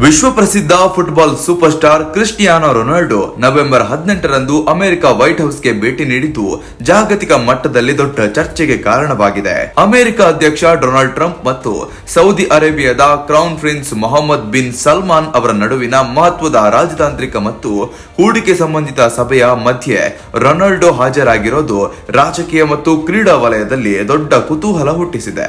ವಿಶ್ವ ಪ್ರಸಿದ್ಧ football super star Cristiano Ronaldo November ಹದಿನೆಂಟರಂದು ಅಮೆರಿಕ ವೈಟ್ ಹೌಸ್ಗೆ ಭೇಟಿ ನೀಡಿದ್ದು, ಜಾಗತಿಕ ಮಟ್ಟದಲ್ಲಿ ದೊಡ್ಡ ಚರ್ಚೆಗೆ ಕಾರಣವಾಗಿದೆ. ಅಮೆರಿಕ ಅಧ್ಯಕ್ಷ ಡೊನಾಲ್ಡ್ ಟ್ರಂಪ್ ಮತ್ತು ಸೌದಿ ಅರೇಬಿಯಾದ crown prince Mohammed bin Salman ಅವರ ನಡುವಿನ ಮಹತ್ವದ ರಾಜತಾಂತ್ರಿಕ ಮತ್ತು ಹೂಡಿಕೆ ಸಂಬಂಧಿತ ಸಭೆಯ ಮಧ್ಯೆ ರೊನಾಲ್ಡೋ ಹಾಜರಾಗಿರೋದು ರಾಜಕೀಯ ಮತ್ತು ಕ್ರೀಡಾ ವಲಯದಲ್ಲಿ ದೊಡ್ಡ ಕುತೂಹಲ ಹುಟ್ಟಿಸಿದೆ.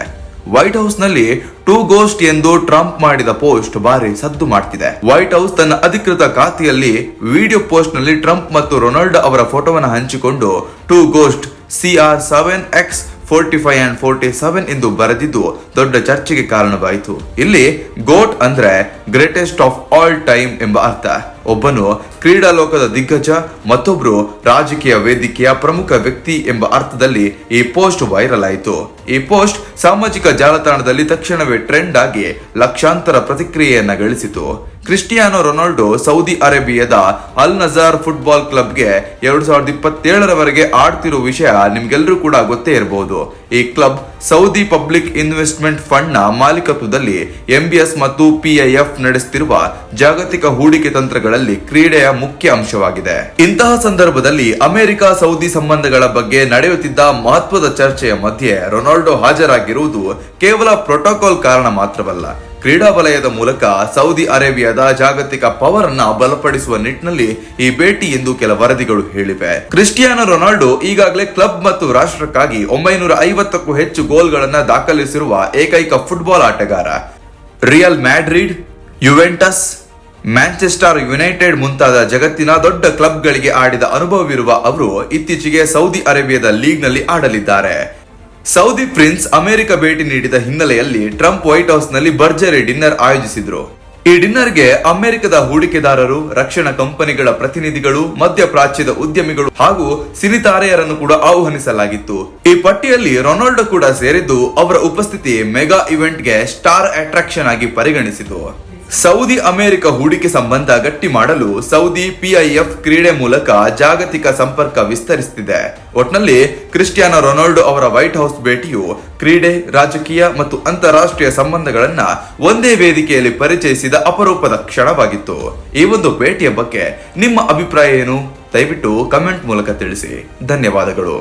ವೈಟ್ ಹೌಸ್ನಲ್ಲಿ ಟೂ ಗೋಸ್ಟ್ ಎಂದು ಟ್ರಂಪ್ ಮಾಡಿದ ಪೋಸ್ಟ್ ಭಾರಿ ಸದ್ದು ಮಾಡ್ತಿದೆ. ವೈಟ್ ಹೌಸ್ ತನ್ನ ಅಧಿಕೃತ ಖಾತೆಯಲ್ಲಿ ವಿಡಿಯೋ ಪೋಸ್ಟ್ನಲ್ಲಿ ಟ್ರಂಪ್ ಮತ್ತು ರೊನಾಲ್ಡ್ ಅವರ ಫೋಟೋವನ್ನು ಹಂಚಿಕೊಂಡು two ghost C R seven X forty five and forty seven ಎಂದು ಬರೆದಿದ್ದು ದೊಡ್ಡ ಚರ್ಚೆಗೆ ಕಾರಣವಾಯಿತು. ಇಲ್ಲಿ ಗೋಟ್ ಅಂದ್ರೆ ಗ್ರೇಟೆಸ್ಟ್ ಆಫ್ ಆಲ್ ಟೈಮ್ ಎಂಬ ಅರ್ಥ. ಒಬ್ಬನು ಕ್ರೀಡಾ ಲೋಕದ ದಿಗ್ಗಜ, ಮತ್ತೊಬ್ರು ರಾಜಕೀಯ ವೇದಿಕೆಯ ಪ್ರಮುಖ ವ್ಯಕ್ತಿ ಎಂಬ ಅರ್ಥದಲ್ಲಿ ಈ ಪೋಸ್ಟ್ ವೈರಲ್ ಆಯಿತು. ಈ ಪೋಸ್ಟ್ ಸಾಮಾಜಿಕ ಜಾಲತಾಣದಲ್ಲಿ ತಕ್ಷಣವೇ ಟ್ರೆಂಡ್ ಆಗಿ ಲಕ್ಷಾಂತರ ಪ್ರತಿಕ್ರಿಯೆಯನ್ನ ಗಳಿಸಿತು. ಕ್ರಿಸ್ಟಿಯಾನೋ ರೊನಾಲ್ಡೊ ಸೌದಿ ಅರೇಬಿಯಾದ ಅಲ್ ನಜಾರ್ ಫುಟ್ಬಾಲ್ ಕ್ಲಬ್ಗೆ ಎರಡು ಸಾವಿರದ ಇಪ್ಪತ್ತೇಳರವರೆಗೆ ಆಡ್ತಿರೋ ವಿಷಯ ನಿಮ್ಗೆಲ್ಲರೂ ಕೂಡ ಗೊತ್ತೇ ಇರಬಹುದು ಈ ಕ್ಲಬ್ ಸೌದಿ ಪಬ್ಲಿಕ್ ಇನ್ವೆಸ್ಟ್ಮೆಂಟ್ ಫಂಡ್ನ ಮಾಲೀಕತ್ವದಲ್ಲಿ ಎಂಬಿಎಸ್ ಮತ್ತು ಪಿಐಎಫ್ ನಡೆಸುತ್ತಿರುವ ಜಾಗತಿಕ ಹೂಡಿಕೆ ತಂತ್ರಗಳಲ್ಲಿ ಕ್ರೀಡೆಯ ಮುಖ್ಯ ಅಂಶವಾಗಿದೆ. ಇಂತಹ ಸಂದರ್ಭದಲ್ಲಿ ಅಮೆರಿಕ ಸೌದಿ ಸಂಬಂಧಗಳ ಬಗ್ಗೆ ನಡೆಯುತ್ತಿದ್ದ ಮಹತ್ವದ ಚರ್ಚೆಯ ಮಧ್ಯೆ ರೊನಾಲ್ಡೊ ಹಾಜರಾಗಿರುವುದು ಕೇವಲ ಪ್ರೋಟೋಕಾಲ್ ಕಾರಣ ಮಾತ್ರವಲ್ಲ. ಕ್ರೀಡಾ ವಲಯದ ಮೂಲಕ ಸೌದಿ ಅರೇಬಿಯಾದ ಜಾಗತಿಕ ಪವರ್ ಅನ್ನ ಬಲಪಡಿಸುವ ನಿಟ್ಟಿನಲ್ಲಿ ಈ ಭೇಟಿ ಎಂದು ಕೆಲ ವರದಿಗಳು ಹೇಳಿವೆ. ಕ್ರಿಸ್ಟಿಯಾನೋ ರೊನಾಲ್ಡೋ ಈಗಾಗಲೇ ಕ್ಲಬ್ ಮತ್ತು ರಾಷ್ಟ್ರಕ್ಕಾಗಿ ಒಂಬೈನೂರ ಐವತ್ತಕ್ಕೂ ಹೆಚ್ಚು ಗೋಲ್ಗಳನ್ನ ದಾಖಲಿಸಿರುವ ಏಕೈಕ ಫುಟ್ಬಾಲ್ ಆಟಗಾರ. Real Madrid, Juventus Manchester United ಮುಂತಾದ ಜಗತ್ತಿನ ದೊಡ್ಡ ಕ್ಲಬ್ಗಳಿಗೆ ಆಡಿದ ಅನುಭವವಿರುವ ಅವರು ಇತ್ತೀಚೆಗೆ ಸೌದಿ ಅರೇಬಿಯಾದ ಲೀಗ್ನಲ್ಲಿ ಆಡಲಿದ್ದಾರೆ. ಸೌದಿ ಪ್ರಿನ್ಸ್ ಅಮೆರಿಕ ಭೇಟಿ ನೀಡಿದ ಹಿನ್ನೆಲೆಯಲ್ಲಿ ಟ್ರಂಪ್ ವೈಟ್ ಹೌಸ್ನಲ್ಲಿ ಭರ್ಜರಿ ಡಿನ್ನರ್ ಆಯೋಜಿಸಿದ್ರು. ಈ ಡಿನ್ನರ್ಗೆ ಅಮೆರಿಕದ ಹೂಡಿಕೆದಾರರು, ರಕ್ಷಣಾ ಕಂಪನಿಗಳ ಪ್ರತಿನಿಧಿಗಳು ಮಧ್ಯಪ್ರಾಚ್ಯದ ಉದ್ಯಮಿಗಳು ಹಾಗೂ ಸಿನಿತಾರೆಯರನ್ನು ಕೂಡ ಆಹ್ವಾನಿಸಲಾಗಿತ್ತು. ಈ ಪಟ್ಟಿಯಲ್ಲಿ ರೊನಾಲ್ಡೋ ಕೂಡ ಸೇರಿದ್ದು ಅವರ ಉಪಸ್ಥಿತಿ ಮೆಗಾ ಇವೆಂಟ್ಗೆ ಸ್ಟಾರ್ ಅಟ್ರಾಕ್ಷನ್ ಆಗಿ ಪರಿಗಣಿಸಿತು. ಸೌದಿ ಅಮೆರಿಕ ಹೂಡಿಕೆ ಸಂಬಂಧ ಗಟ್ಟಿ ಮಾಡಲು ಸೌದಿ ಪಿಐಎಫ್ ಕ್ರೀಡೆ ಮೂಲಕ ಜಾಗತಿಕ ಸಂಪರ್ಕ ವಿಸ್ತರಿಸುತ್ತಿದೆ ಒಟ್ನಲ್ಲಿ ಕ್ರಿಸ್ಟಿಯಾನೋ ರೊನಾಲ್ಡೋ ಅವರ ವೈಟ್ ಹೌಸ್ ಭೇಟಿಯು ಕ್ರೀಡೆ, ರಾಜಕೀಯ ಮತ್ತು ಅಂತಾರಾಷ್ಟ್ರೀಯ ಸಂಬಂಧಗಳನ್ನ ಒಂದೇ ವೇದಿಕೆಯಲ್ಲಿ ಪರಿಚಯಿಸಿದ ಅಪರೂಪದ ಕ್ಷಣವಾಗಿತ್ತು. ಈ ಒಂದು ಭೇಟಿಯ ಬಗ್ಗೆ ನಿಮ್ಮ ಅಭಿಪ್ರಾಯ ಏನು? ದಯವಿಟ್ಟು ಕಮೆಂಟ್ ಮೂಲಕ ತಿಳಿಸಿ. ಧನ್ಯವಾದಗಳು.